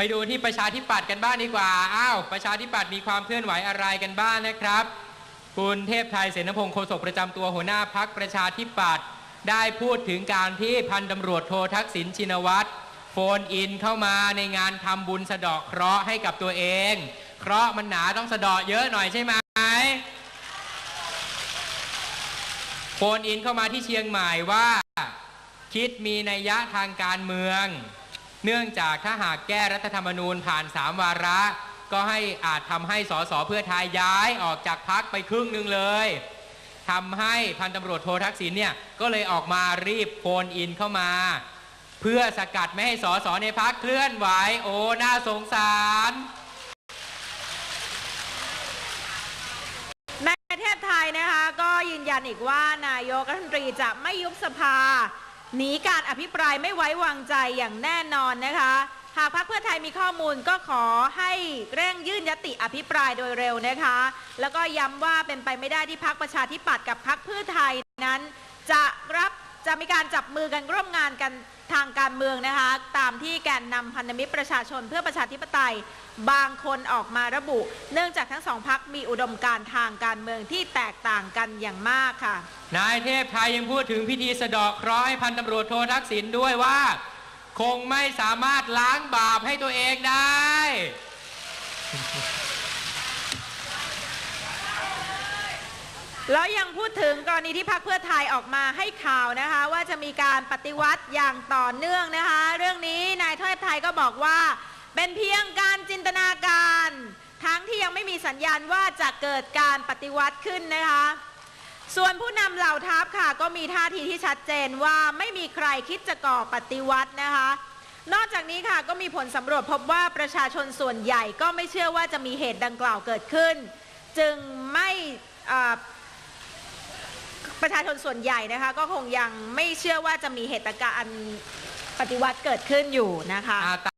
ไปดูที่ประชาธิปัตย์กันบ้างดีกว่า อ้าว ประชาธิปัตย์มีความเคลื่อนไหวอะไรกันบ้างนะครับ คุณเทพไทยเสนพงศ์โฆษกประจำตัวหัวหน้าพักประชาธิปัตย์ได้พูดถึงการที่พันตำรวจโททักษิณชินวัตรโฟนอินเข้ามาในงานทำบุญสะเดาะเคราะห์ให้กับตัวเอง เคราะห์มันหนาต้องสะเดาะเยอะหน่อยใช่ไหมโฟนอินเข้ามาที่เชียงใหม่ว่า คิดมีนัยยะทางการเมือง เนื่องจากถ้าหากแก้รัฐธรรมนูญผ่าน3วาระ ก็ให้อาจทำให้สสเพื่อไทยย้ายออกจากพักไปครึ่งหนึ่งเลยทำให้พันตำรวจโททักษิณเนี่ยก็เลยออกมารีบโฟนอินเข้ามา เพื่อสกัดไม่ให้สสในพักเคลื่อนไหวโอ้น่าสงสารในประเทศไทยนะคะก็ยืนยันอีกว่านายกรัฐมนตรีจะไม่ยุบสภา หนีการอภิปรายไม่ไว้วางใจอย่างแน่นอนนะคะ หากพรรคเพื่อไทยมีข้อมูลก็ขอให้เร่งยื่นยติอภิปรายโดยเร็วนะคะ แล้วก็ย้ำว่าเป็นไปไม่ได้ที่พรรคประชาธิปัตย์กับพรรคเพื่อไทยนั้น จะรับ จะมีการจับมือกันร่วมงานกันทางการเมืองนะคะ ตามที่แกนนำพันธมิตรประชาชนเพื่อประชาธิปไตยบางคนออกมาระบุ เนื่องจากทั้งสองพักมีอุดมการทางการเมืองที่แตกต่างกันอย่างมากค่ะ นายเทพไทยยังพูดถึงพิธีสะเดาะเคราะห์ให้พันตำรวจโททักษิณด้วยว่า คงไม่สามารถล้างบาปให้ตัวเองได้ แล้วยังพูดถึงกรณีที่พรรคเพื่อไทยออกมาให้ข่าวนะคะ ว่าจะมีการปฏิวัติอย่างต่อเนื่องนะคะ เรื่องนี้นายเทพไทยก็บอกว่า เป็นเพียงการจินตนาการ ทั้งที่ยังไม่มีสัญญาณว่าจะเกิดการปฏิวัติขึ้นนะคะ ส่วนผู้นำเหล่าทัพค่ะ ก็มีท่าทีที่ชัดเจนว่าไม่มีใครคิดจะก่อปฏิวัตินะคะ นอกจากนี้ค่ะก็มีผลสำรวจพบว่าประชาชนส่วนใหญ่ก็ไม่เชื่อว่าจะมีเหตุดังกล่าวเกิดขึ้น จึงไม่ ประชาชนส่วนใหญ่นะคะ ก็คงยังไม่เชื่อว่าจะมีเหตุการณ์ปฏิวัติเกิดขึ้นอยู่นะคะ